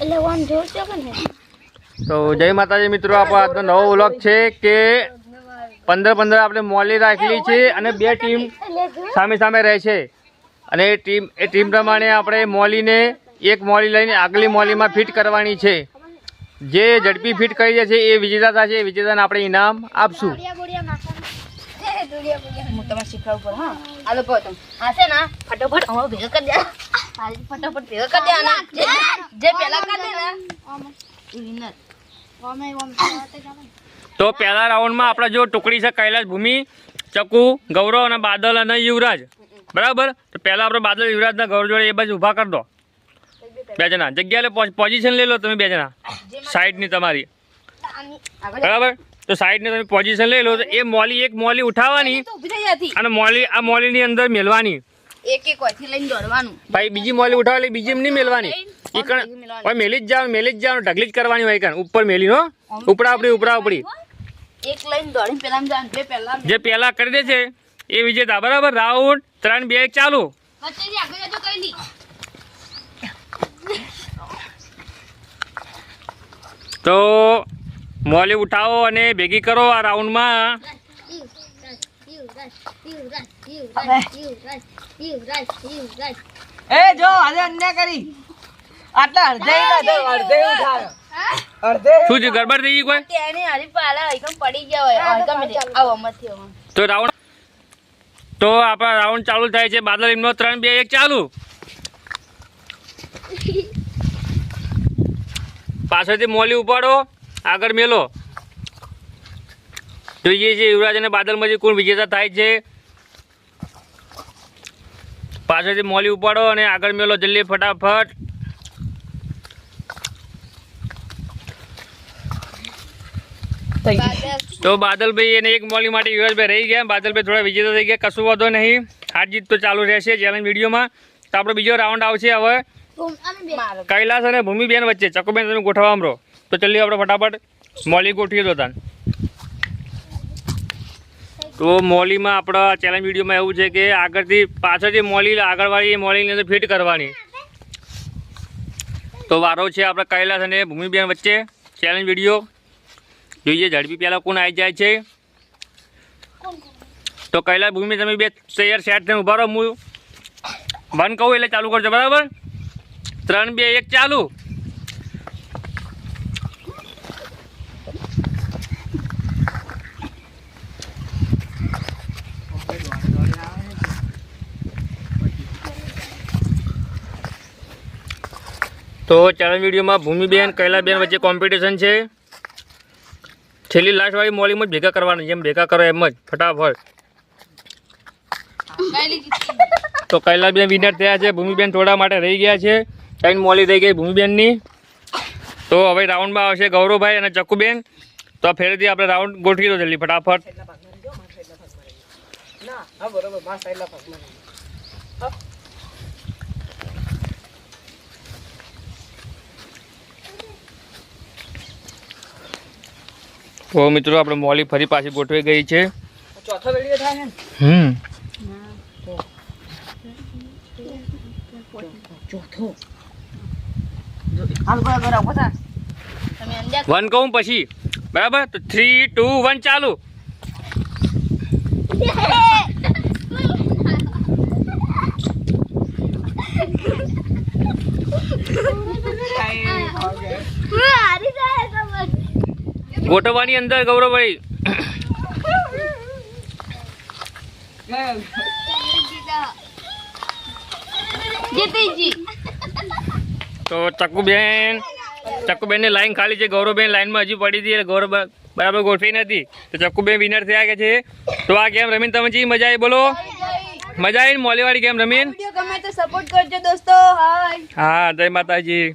એટલે ઓન છે કે ને તો જય માતાજી મિત્રો આપણો આજનો નવો વ્લોગ છે કે પંદર પંદર આપણે મોલી રાખેલી છે અને બે ટીમ સામે સામે રહે છે. અને એ ટીમ એ ટીમ પ્રમાણે આપણે મોલીને એક મોલી લઈને આગલી મોલીમાં ફિટ કરવાની છે. જે ઝડપી ફિટ કરી જશે એ વિજેતા થશે એ વિજેતાને આપણે ઇનામ આપશું. હું તમને શીખવાડું પડે હા. આલો કહો તમે. છે ને ફટાફટ અમારો ભેગા કરી દે ફટાફટ ભેગા કરી દેવાના. જે- જે પહેલા કરી દે ને. Winner. તો પહેલા રાઉન્ડમાં આપણે જો ટુકડી છે કૈલાસ ભૂમિ ચકુ ગૌરવ અને બાદલ અને યુવરાજ. બરાબર? તો પહેલાં આપણે બાદલ યુવરાજના ગૌરવ જોડે એ બાજુ ઊભા કરી દો. બે જણા. જગ્યા પોઝિશન લઈ લો તમે બે જણા. સાઈડની તમારી. બરાબર? તો સાઈડની તમે પોઝિશન લઈ લો તો એ મોલી એક મોલી ઉઠાવવાની અને મોલી આ મોલીની અંદર મેલવાની. એક એક વાયથી લઈને દોડવાનું. ભાઈ બીજી મોલી ઉઠાવે એટલે બીજી નહીં મેળવાની એ કણ હવે મેલી જ જાવ મેલી જ જાવ ઢગલી જ કરવાની હોય કણ. ઉપર મેલી નો ઉપડા ઉપડી ઉપડા એક લઈને દોડીને પેલા જવાનું બે પહેલા જે પહેલા કરી દે છે એ વિજેતા બરાબર? રાઉન્ડ ત્રણ બે ચાલુ. તો મોલી ઉઠાવો અને ભેગી કરો આ રાઉન્ડમાં. એ જો આજે અન્યાય કરી. આટલા અડધે અડધે ઉઠાવ્યો અડધે શું છે ગરબડ થઈ ગઈ કોઈ? તેની હારી પાલા એકદમ પડી ગયા તો રાઉન્ડ તો આપણા રાઉન્ડ ચાલુ થાય છે. બાદલ એમનો ત્રણ બે એક ચાલુ. પાછળથી મોલી ઉપાડો. આગળ મેલો. જોઈએ છે યુવરાજ અને બાદલમાંથી કોણ વિજેતા થાય છે. પાછળથી મોલી ઉપાડો અને આગળ મેલો જલ્દી ફટાફટ. તો બાદલભાઈ અને એક મોલી માટે યુવરાજભાઈ રહી ગયા. બાદલભાઈ થોડા વિજેતા થઈ ગયા. કશું વાંધો નહીં. હાર જીત તો ચાલુ રહેશે ચેલેન્જ વિડીયોમાં. તો આપણો બીજો રાઉન્ડ આવશે હવે. કૈલાસ અને ભૂમિબેન વચ્ચે. ચકુબેન તમે ગોઠવવા રહો તો ચલ્લી આપણે ફટાફટ. મોલી ગોઠવીએ તો તાન. તો મોલીમાં આપણા ચેલેન્જ વિડીયોમાં એવું છે કે આગળથી પાછળથી મોલી, આગળવાળી મોલીની અંદર ફિટ કરવાની. તો વારો છે આપણા કૈલાસ અને ભૂમિબેન વચ્ચે ચેલેન્જ વીડિયો. જોઈએ, ઝડપી પહેલાં કોણ આવી જાય છે. તો કૈલાસ, ભૂમિ, તમે બે તૈયાર સેટ થઈને ઊભા રહો. હું વન કહું એટલે ચાલુ કરજો, બરાબર? ત્રણ, બે, એક, ચાલુ. તો ચાલુ વિડીયોમાં ભૂમિબેન, કૈલાબેન વચ્ચે કોમ્પિટિશન છે. છેલ્લી લાસ્ટ વાળી મોલીમાં જ ભેગા કરવાની, જેમ ભેગા કરો એમ જ, ફટાફટ. તો કૈલાબેન વિનર થયા છે, ભૂમિબેન થોડા માટે રહી ગયા છે. ત્રણ મોલી થઈ ગઈ ભૂમિબેનની. તો હવે રાઉન્ડમાં આવશે ગૌરવભાઈ અને ચક્કુબેન તો ફેરથી આપણે રાઉન્ડ ગોઠવી દો જલ્દી, ફટાફટ. ના બરોબર તો મિત્રો આપણે મોલી ફરી પાછી ગોઠવાઈ ગઈ છે. ચોથો વીડિયો થાય છે હમ. ચોથો. વન કહું પછી. બરાબર? તો થ્રી ટુ વન ચાલુ. ગોઠવવાની અંદર ગૌરવભાઈ જીતીજી. તો ચક્કુબેન ચક્કુબેનની લાઈન ખાલી છે ગૌરવબેન લાઈનમાં હજી પડી હતી એટલે ગૌરવ બરાબર ગોઠવી નથી. તો ચકુબેન વિનર થયા કે છે? તો આ ગેમ રમીને તમે જી મજા આવી બોલો. મજા આવી મોલીવાળી ગેમ રમીને? ગમે તો સપોર્ટ કરજો દોસ્તો હા જય માતાજી.